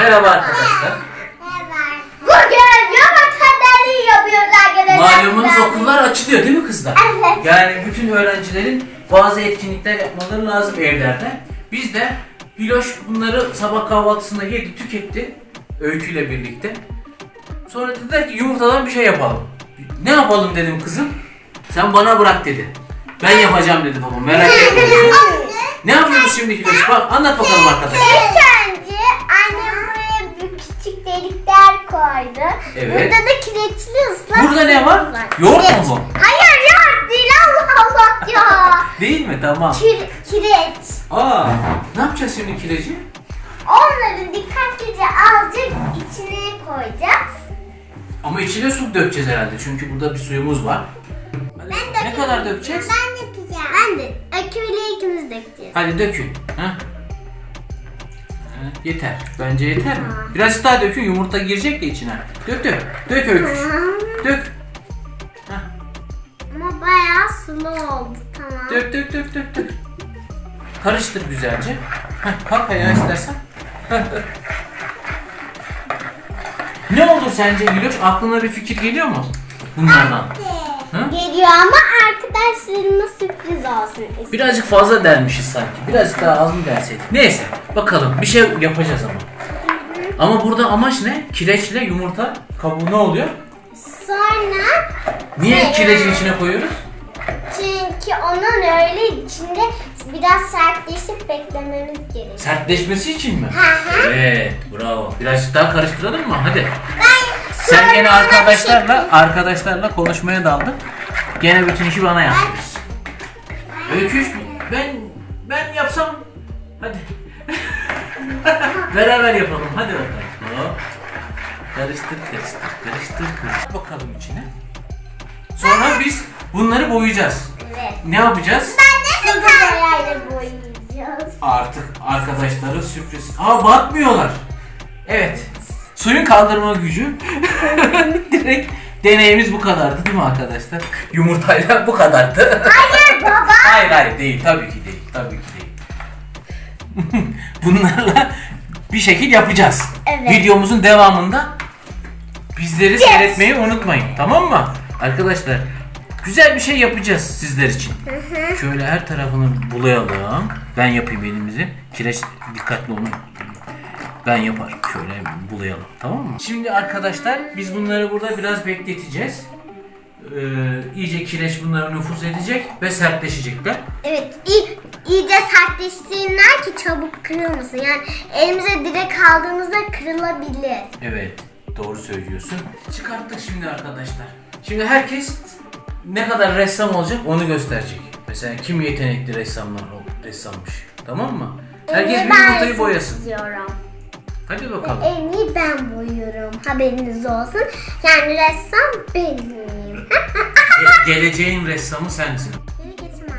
Merhaba arkadaşlar. Bugün yumurtaları yapıyoruz arkadaşlar. Malumunuz okullar açılıyor değil mi kızlar? Evet. Yani bütün öğrencilerin bazı etkinlikler yapmaları lazım evlerde. Biz de Hiloş bunları sabah kahvaltısında yedi tüketti. Öyküyle birlikte. Sonra dediler ki yumurtadan bir şey yapalım. Ne yapalım dedim kızım. Sen bana bırak dedi. Ben yapacağım dedi babam merak etme. dedi. ne yapıyoruz şimdi Hiloş? Bak anlat bakalım arkadaşlar. Koydu. Evet. Burada da kireçli ıslak Burada ne var? Yoğurt mu bu? Hayır yoğurt değil Allah Allah ya. Değil mi? Tamam. Kir, kireç. Aa, ne yapacağız şimdi kireci? Onları dikkatlice alacak içine koyacağız. Ama içine su dökeceğiz herhalde çünkü burada bir suyumuz var. ne kadar dökeceğiz? Ben yapacağım. Ben de. Akü ile ikimiz dökeceğiz. Hadi dökün. Ha? Yeter. Bence yeter mi? Biraz daha dökün yumurta girecek ya içine. Dök dök. Dök öyküş. Dök. Ama bayağı sulu oldu tamam. Dök dök dök dök dök. Karıştır güzelce. Heh, kalk ayağa istersen. Ne oldu sence Gülüş? Aklına bir fikir geliyor mu? Bunlardan. Hı? Geliyor ama arkadaşlarıma sürpriz olsun istedim. Birazcık fazla delmişiz sanki. Birazcık daha az mı delseydik? Neyse bakalım bir şey yapacağız ama. Ama burada amaç ne? Kireçle yumurta kabuğu ne oluyor? Sonra Niye Şey, kirecin içine koyuyoruz? çünkü onun öyle içinde biraz sertleşip beklememiz gerekiyor. Sertleşmesi için mi? Hı hı. Evet bravo. Birazcık daha karıştıralım mı? Hadi. Ben Sen gene arkadaşlarla arkadaşlarla konuşmaya daldın. Gene bütün işi bana yaptırıyorsun. Öyküş ben ben yapsam hadi. Beraber yapalım hadi bakalım. Hop. Karıştır karıştır karıştır karıştır bakalım içine. Sonra biz bunları boyayacağız. Evet. Ne yapacağız? Ben de boyayla boyayacağız. Artık arkadaşlara sürpriz. Aa batmıyorlar. Evet. Suyun kaldırma gücü. Direkt deneyimiz bu kadardı değil mi arkadaşlar? Yumurtayla bu kadardı. Hayır baba. hayır hayır değil. Tabii ki değil. Tabii ki değil. Bunlarla bir şekil yapacağız. Evet. Videomuzun devamında bizleri seyretmeyi unutmayın. Tamam mı? Arkadaşlar güzel bir şey yapacağız sizler için. Şöyle her tarafını bulayalım. Ben yapayım elimizi. Kireç dikkatli olun. Ben yaparım. Şöyle bulayalım. Tamam mı? Şimdi arkadaşlar biz bunları burada biraz bekleteceğiz. Ee, iyice kireç bunlara nüfuz edecek ve sertleşecekler. Evet, iyi, iyice sertleşsinler ki çabuk kırılmasın. Yani elimize direkt aldığımızda kırılabilir. Evet, doğru söylüyorsun. Çıkarttık şimdi arkadaşlar. Şimdi herkes ne kadar ressam olacak onu gösterecek. Mesela kim yetenekli ressamlar ressammış. Tamam mı? Herkes iyi bir ben yumurtayı boyasın. çiziyorum. Hadi bakalım. En iyi ben boyuyorum. Haberiniz olsun. Yani ressam benim. Ge- geleceğin ressamı sensin.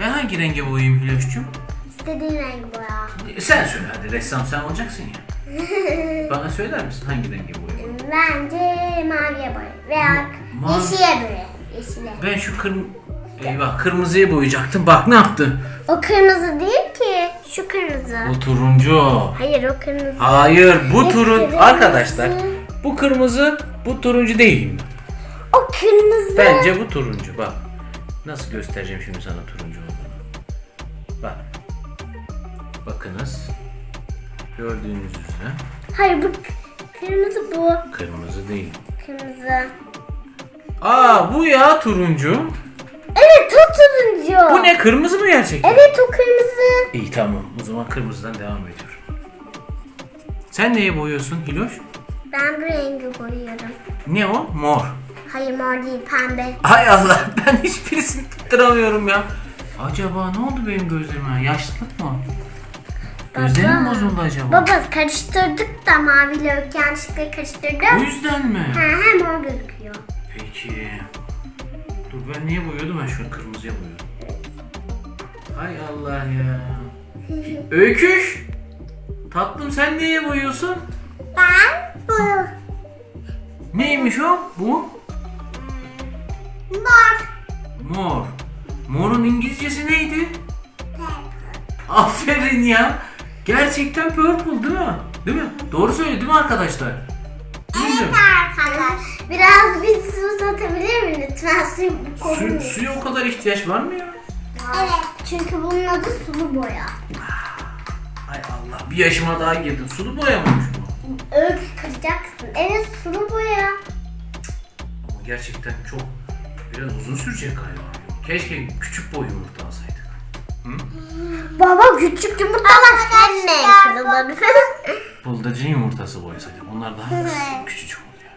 Ben hangi renge boyayayım Hiloş'cum? İstediğin renk boya. E, Sen söyle hadi ressam sen olacaksın ya. Bana söyler misin hangi renge boyayayım? Bence maviye boya. Veya mavi. yeşile boya. Yeşile. Ben şu kırm... Eyvah kırmızıya boyayacaktım. Bak ne yaptı? O kırmızı değil ki. Şu kırmızı. Bu turuncu. Hayır o kırmızı. Hayır bu turun kırmızı? arkadaşlar bu kırmızı bu turuncu değil mi? O kırmızı. Bence bu turuncu bak. Nasıl göstereceğim şimdi sana turuncu olduğunu. Bak. Bakınız. Gördüğünüz üzere Hayır bu kırmızı bu. kırmızı değil. Kırmızı. Aa bu ya turuncu. Evet o turuncu. Bu ne kırmızı mı gerçekten? Evet o kırmızı. İyi tamam o zaman kırmızıdan devam ediyorum. Sen neye boyuyorsun Hiloş? Ben bu rengi boyuyorum. Ne o? Mor. Hayır mor değil pembe. Hay Allah ben hiçbirisini tutturamıyorum ya. Acaba ne oldu benim gözlerime? Yaşlılık mı? Gözlerim mi bozuldu acaba? Baba karıştırdık da maviyle öpke yanlışlıkla O yüzden mi? He he mor gözüküyor. Peki. Dur ben niye boyuyordum ben şu an kırmızıya boyuyordum. Hay Allah ya. Öyküş. Tatlım sen niye boyuyorsun? Ben bu. Neymiş o? Bu? Mor. Mor. Morun İngilizcesi neydi? Aferin ya. Gerçekten purple değil mi? Değil mi? Doğru söylüyor değil mi arkadaşlar? Değil mi? Arkadaşlar biraz bir su uzatabilir miyim lütfen? Suyu Su, koyun. suya o kadar ihtiyaç var mı ya? Evet. Çünkü bunun adı sulu boya. Hay Allah bir yaşıma daha girdim. Sulu boyamış bu. Öykü kıracaksın. Evet sulu boya. Ama gerçekten çok biraz uzun sürecek galiba. Keşke küçük boy yumurta alsaydık. Baba küçük yumurtalar hemen kırılır. Bıldırcın yumurtası boyasaydık. Onlar daha kısa- küçücük oluyor.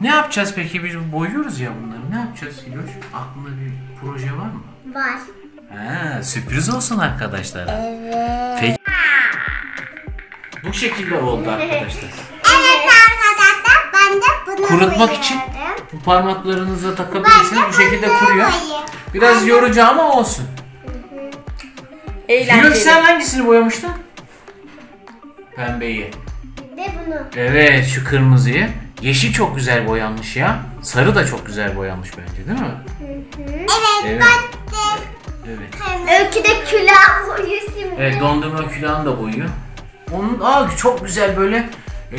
Ne yapacağız peki? Biz boyuyoruz ya bunları. Ne yapacağız Hiloş? Aklında bir proje var mı? Var. Ha, sürpriz olsun arkadaşlar. Evet. Peki. Bu şekilde oldu arkadaşlar. Evet arkadaşlar ben de bunu Kurutmak koyuyorum. için bu parmaklarınıza takabilirsiniz. Bu şekilde kuruyor. Biraz yorucu ama olsun. Eğlenceli. sen hangisini boyamıştın? Pembeyi. Ve bunu. Evet şu kırmızıyı. Yeşil çok güzel boyanmış ya. Sarı da çok güzel boyanmış bence değil mi? Evet, Evet. ben de. Evet. Öykü de külah boyu şimdi. Evet dondurma külahını da boyuyor. Onun aa çok güzel böyle e,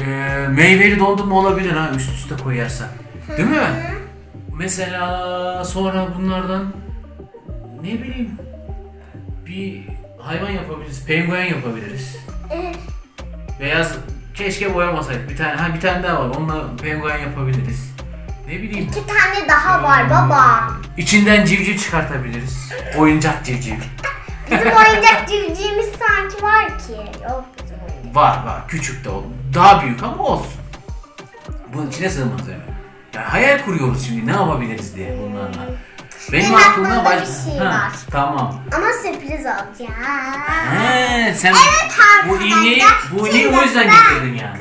meyveli dondurma olabilir ha üst üste koyarsan. Değil mi? Mesela sonra bunlardan ne bileyim bir hayvan yapabiliriz. Penguen yapabiliriz. Beyaz keşke boyamasaydık. Bir tane ha bir tane daha var. Onunla penguen yapabiliriz. Ne bileyim. İki tane daha var baba. İçinden civciv çıkartabiliriz. Oyuncak civciv. Bizim oyuncak civcivimiz sanki var ki. Yok bizim oyuncak. Var var. Küçük de oldu. Daha büyük ama olsun. Bunun içine sığmaz yani. Ya hayal kuruyoruz şimdi ne yapabiliriz diye bunlarla. Benim aklımda baş... bir şey Ha, var. Tamam. Ama sürpriz olacak. He, sen bu iğneyi, bu iğneyi o yüzden getirdin yani.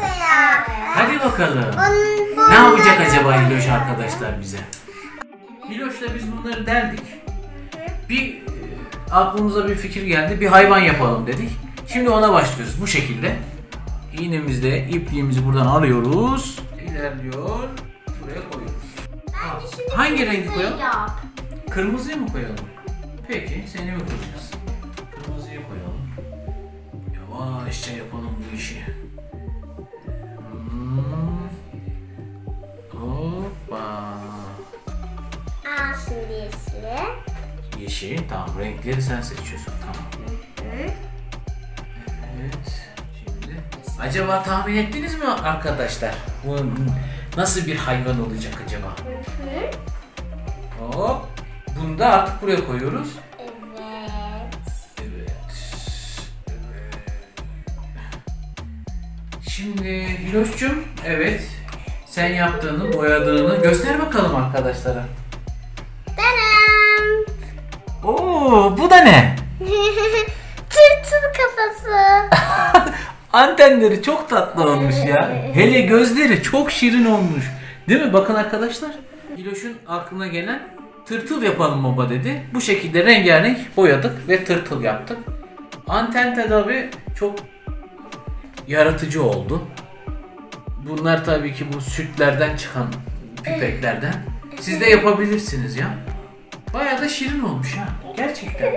Hadi bakalım. Ne yapacak acaba Hiloş arkadaşlar bize? Hiloş'la biz bunları derdik. Bir e, aklımıza bir fikir geldi. Bir hayvan yapalım dedik. Şimdi ona başlıyoruz bu şekilde. İğnemizle ipliğimizi buradan alıyoruz. İlerliyor. Buraya koyuyoruz. Hangi rengi koyalım? Kırmızıyı mı koyalım? Peki seni mi koyacağız? Kırmızıyı koyalım. Yavaşça yapalım bu işi. Hmm. Hoppa. Aa şimdi yeşili. Yeşil. Tamam renkleri sen seçiyorsun. Tamam. Evet. Şimdi. Acaba tahmin ettiniz mi arkadaşlar? Bu nasıl bir hayvan olacak acaba? Hop. Bunu da artık buraya koyuyoruz. Evet. Evet. Evet. Şimdi Hiloş'cum evet sen yaptığını boyadığını göster bakalım arkadaşlara. Benim. Oo bu da ne? Tırtıl kafası. Antenleri çok tatlı olmuş ya. Hele gözleri çok şirin olmuş. Değil mi? Bakın arkadaşlar. Hiloş'un aklına gelen tırtıl yapalım baba dedi. Bu şekilde rengarenk boyadık ve tırtıl yaptık. Anten de tabi çok yaratıcı oldu. Bunlar tabii ki bu sütlerden çıkan pipetlerden. Siz de yapabilirsiniz ya. Bayağı da şirin olmuş ha. Gerçekten.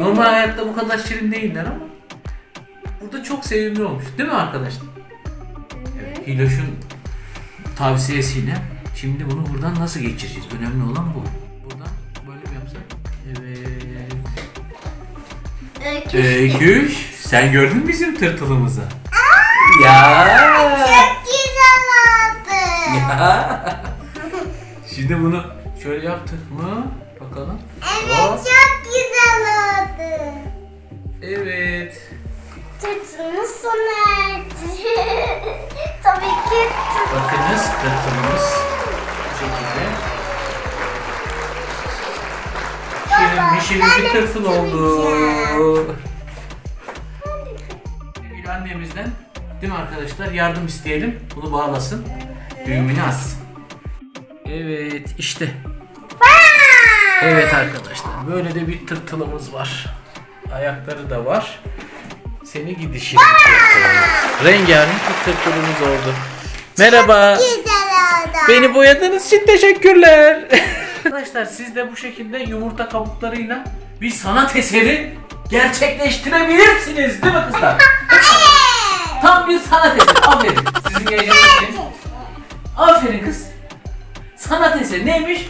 Normal hayatta bu kadar şirin değiller ama burada çok sevimli olmuş. Değil mi arkadaşlar? Evet. Hiloş'un tavsiyesiyle şimdi bunu buradan nasıl geçireceğiz? Önemli olan bu. Öyküş, sen gördün mü bizim tırtılımızı? Ya. Çok güzel oldu. Ya. Şimdi bunu şöyle yaptık mı? Bakalım. Evet Hop. çok güzel oldu. Evet. Tırtılımız sona erdi. Tabii ki tır- Bakınız tırtılımız Bir şirin bir oldu. Sevgili annemizden değil mi arkadaşlar yardım isteyelim. Bunu bağlasın. Düğümünü açsın. Evet işte. Evet arkadaşlar böyle de bir tırtılımız var. Ayakları da var. Seni gidişin. Rengarenk bir tırtılımız oldu. Merhaba. güzel oldu. Beni boyadığınız için teşekkürler. Arkadaşlar siz de bu şekilde yumurta kabuklarıyla bir sanat eseri gerçekleştirebilirsiniz değil mi kızlar? Tam bir sanat eseri. Aferin. Sizin yayınınız için. Aferin kız. Sanat eseri neymiş?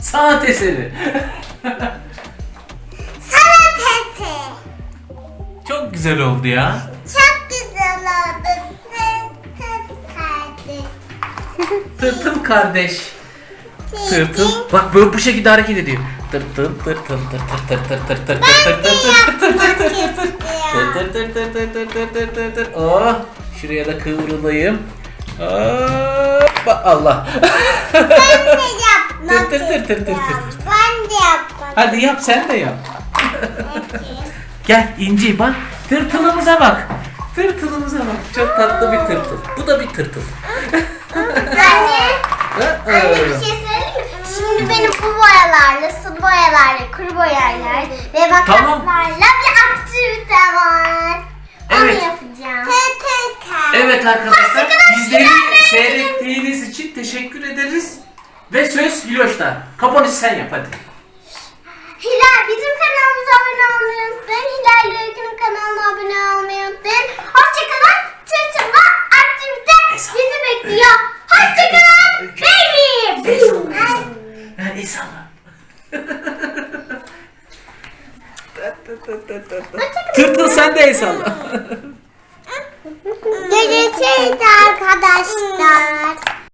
Sanat eseri. Sana tepe. Çok güzel oldu ya. Çok güzel oldu. Tır tır kardeş. Tırtıl kardeş. Tırtıl. Bak böyle bu şekilde hareket ediyor. Tırtıl tırtıl tırtıl tırtıl tırtıl tırtıl tırtıl tırtıl tırtıl, tırtıl, Oh şuraya da kıvrılayım. Hoppa Allah. Ben de yapmak tır tır tır tır tır tır. Ben de yapmak Hadi yap sen de yap. Gel İnci bak. Tırtılımıza bak. Tırtılımıza bak. Çok tatlı bir tırtıl. Bu da bir tırtıl. Anne. Anne bir şey Şimdi benim bu boyalarla, su boyalarla, kuru boyalarla ve Tamam. makaslarla bir aktivite var. Onu Evet. yapacağım. Evet arkadaşlar Hoşçakalın, bizleri Hilal Bey. seyrettiğiniz için teşekkür ederiz. Ve söz Hiloş'ta. Kapanışı sen yap hadi. Hilal bizim kanalımıza abone olmayı unutmayın. Hilal ile Öykü'nün kanalına abone olmayı unutmayın. Hoşçakalın. Tırtımla aktivite bizi bekliyor. Hoşçakalın. Baby. El salla, el salla. Ha, el salla. Tırtıl sen de el salla.